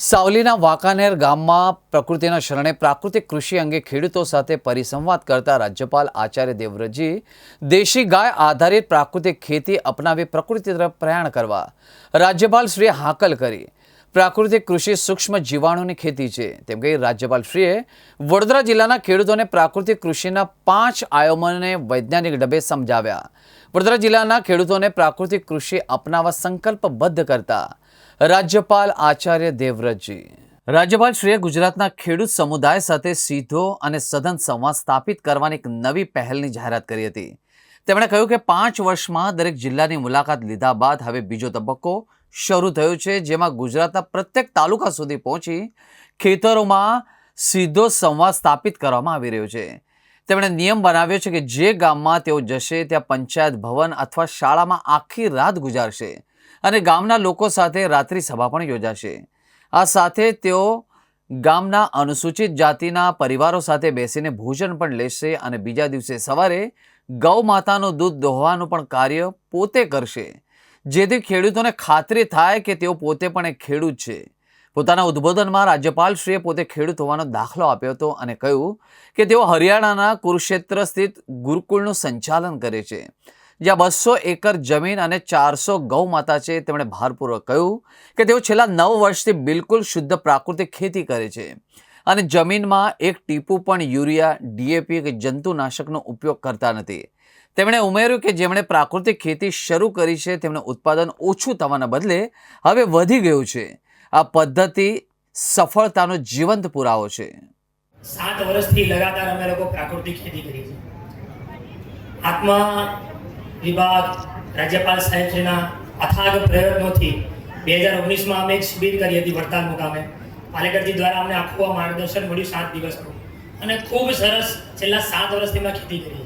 સાવલીના વાંકાનેર ગામમાં પ્રકૃતિના શરણે પ્રાકૃતિક કૃષિ અંગે ખેડૂતો સાથે પરિસંવાદ કરતા રાજ્યપાલ આચાર્ય દેવવ્રતજી દેશી ગાય આધારિત પ્રાકૃતિક ખેતી અપનાવી પ્રકૃતિ તરફ પ્રયાણ કરવા રાજ્યપાલ શ્રીએ હાકલ કરી. પ્રાકૃતિક કૃષિ સૂક્ષ્મ જીવાણુની ખેતી છે. તેમ કહી રાજ્યપાલ શ્રીએ વડોદરા જિલ્લાના ખેડૂતોને પ્રાકૃતિક કૃષિના પાંચ આયામોને વૈજ્ઞાનિક ઢબે સમજાવ્યા. વડોદરા જિલ્લાના ખેડૂતોને પ્રાકૃતિક કૃષિ અપનાવવા સંકલ્પબદ્ધ કરતા રાજ્યપાલ આચાર્ય દેવવ્રતજી. રાજ્યપાલ શ્રીએ ગુજરાતના ખેડૂત સમુદાય સાથે સીધો અને સઘન સંવાદ સ્થાપિત કરવાની એક નવી પહેલની જાહેરાત કરી હતી. તેમણે કહ્યું કે પાંચ વર્ષમાં દરેક જિલ્લાની મુલાકાત લીધા બાદ હવે બીજો તબક્કો શરૂ થયો છે, જેમાં ગુજરાતના પ્રત્યેક તાલુકા સુધી પહોંચી ખેતરોમાં સીધો સંવાદ સ્થાપિત કરવામાં આવી રહ્યો છે. તેમણે નિયમ બનાવ્યો છે કે જે ગામમાં તેઓ જશે, ત્યાં પંચાયત ભવન અથવા શાળામાં આખી રાત ગુજારશે. અને ગામના લોકો સાથે રાત્રિ સભા પણ યોજાશે. આ સાથે તેઓ ગામના અનુસૂચિત જાતિના પરિવારો સાથે બેસીને ભોજન પણ લેશે અને બીજા દિવસે સવારે ગૌ માતાનું દૂધ દોહવાનું પણ કાર્ય પોતે કરશે. જેથી ખેડૂતોને ખાતરી થાય કે તેઓ પોતે પણ એક ખેડૂત છે. પોતાના ઉદ્બોધનમાં રાજ્યપાલશ્રીએ પોતે ખેડૂત હોવાનો દાખલો આપ્યો હતો અને કહ્યું કે તેઓ હરિયાણાના કુરુક્ષેત્ર સ્થિત ગુરુકુળનું સંચાલન કરે છે. જ્યાં બસો એકર જમીન અને ચારસો ગૌ માતા છે, તેમણે ભારપૂર્વક કહ્યું કે તેઓ છેલ્લા નવ વર્ષથી બિલકુલ શુદ્ધ પ્રાકૃતિક ખેતી કરે છે. અને જમીનમાં એક ટીપું પણ યુરિયા, ડીએપી કે જંતુનાશકનો ઉપયોગ કરતા નથી. તેમણે ઉમેર્યું કે જેમણે પ્રાકૃતિક ખેતી શરૂ કરી છે, તેમનું ઉત્પાદન ઓછું થવાના બદલે હવે વધી ગયું છે. આ પદ્ધતિ સફળતાનો જીવંત પુરાવો છે. સાત વર્ષથી લગાતાર અમે લોકો પ્રાકૃતિક ખેતી કરી છે આત્મા વિભાગ, રાજ્યપાલ સાહેબશ્રીના અથાગ પ્રયત્નોથી બે હજાર ઓગણીસમાં અમે એક શિબિર કરી હતી વડતાલ મુકામે પાલેકરજી દ્વારા અમને આખું આ માર્ગદર્શન મળ્યું સાત દિવસનું. અને ખૂબ સરસ છેલ્લા સાત વર્ષથી મેં ખેતી કરી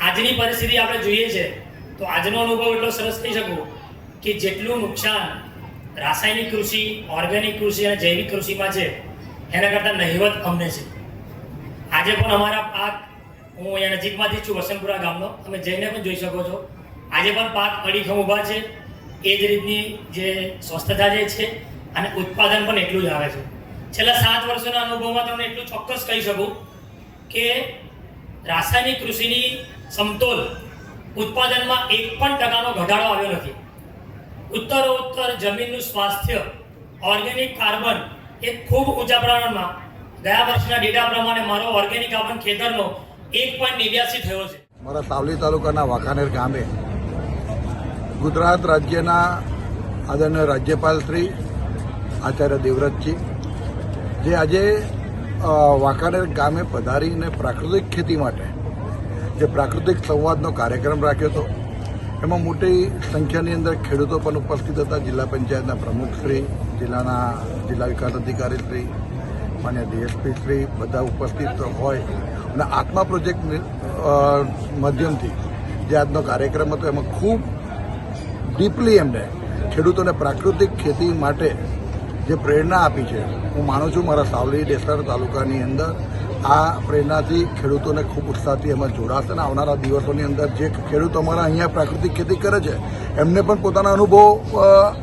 આજની પરિસ્થિતિ આપણે જોઈએ છે, તો આજનો અનુભવ એટલો સરસ કહી શકું કે જેટલું નુકસાન રાસાયણિક કૃષિ, ઓર્ગેનિક કૃષિ અને જૈવિક કૃષિમાં છે, એના કરતાં નહિવત અમને છે. આજે પણ અમારા પાક હું અહીંયા નજીકમાંથી છું, વસંતપુરા ગામનો. તમે જઈને પણ જોઈ શકો છો. આજે પણ પાક અડીખમ ઊભા છે. એ જ રીતની જે સ્વસ્થતા જે છે અને ઉત્પાદન પણ એટલું જ આવે છે. છેલ્લા સાત વર્ષોના અનુભવમાં તમને એટલું ચોક્કસ કહી શકું કે રાસાયણિક કૃષિની સમતોલ ઉત્પાદનમાં એક પણ ટકાનો ઘટાડો આવ્યો નથી. ઉત્તરોત્તર જમીનનું સ્વાસ્થ્ય, ઓર્ગેનિક કાર્બન એ ખૂબ ઊંચા પ્રમાણમાં. ગયા વર્ષના ડેટા પ્રમાણે મારો ઓર્ગેનિક કાર્બન ખેતરનો એક પોઈન્ટ નેવ્યાસી થયો છે. મારા સાવલી તાલુકાના વાંકાનેર ગામે ગુજરાત રાજ્યના આદરણીય રાજ્યપાલ શ્રી આચાર્ય દેવવ્રતજી, જે આજે વાંકાનેર ગામે પધારીને પ્રાકૃતિક ખેતી માટે જે પ્રાકૃતિક સંવાદનો કાર્યક્રમ રાખ્યો હતો, એમાં મોટી સંખ્યાની અંદર ખેડૂતો પણ ઉપસ્થિત હતા. જિલ્લા પંચાયતના પ્રમુખશ્રી, જિલ્લાના જિલ્લા વિકાસ અધિકારી માન્ય ડીએસપી શ્રી બધા ઉપસ્થિત હોય અને આત્મા પ્રોજેક્ટ માધ્યમથી જે આજનો કાર્યક્રમ હતો, એમાં ખૂબ ડીપલી એમને ખેડૂતોને પ્રાકૃતિક ખેતી માટે જે પ્રેરણા આપી છે, હું માનું છું મારા સાવલી ડેસર તાલુકાની અંદર આ પ્રેરણાથી ખેડૂતોને ખૂબ ઉત્સાહથી એમાં જોડાશે અને આવનારા દિવસોની અંદર જે ખેડૂતો અમારા અહીંયા પ્રાકૃતિક ખેતી કરે છે, એમને પણ પોતાના અનુભવ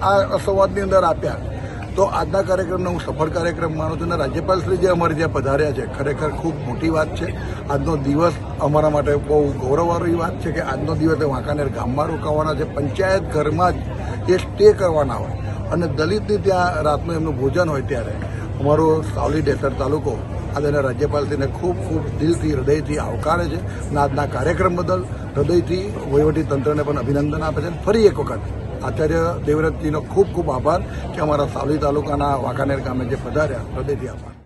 આ સંવાદની અંદર આપ્યા. તો આજના કાર્યક્રમને હું સફળ કાર્યક્રમ માનું છું અને રાજ્યપાલશ્રી જે અમારે ત્યાં પધાર્યા છે, ખરેખર ખૂબ મોટી વાત છે. આજનો દિવસ અમારા માટે બહુ ગૌરવવાળી વાત છે કે આજનો દિવસ વાંકાનેર ગામમાં રોકાવાના છે. પંચાયત ઘરમાં જ એ સ્ટે કરવાના હોય અને દલિતની ત્યાં રાતનું એમનું ભોજન હોય ત્યારે. અમારો સાવલી ડેસર તાલુકો આદરણીય રાજ્યપાલશ્રીને ખૂબ ખૂબ દિલથી, હૃદયથી આવકારે છે અને આજના કાર્યક્રમ બદલ હૃદયથી વહીવટી તંત્રને પણ અભિનંદન આપે છે. ફરી એક વખત આચાર્ય દેવવ્રતજીનો ખૂબ ખૂબ આભાર કે અમારા સાવલી તાલુકાના વાંકાનેર ગામે જે પધાર્યા, હૃદયથી આભાર.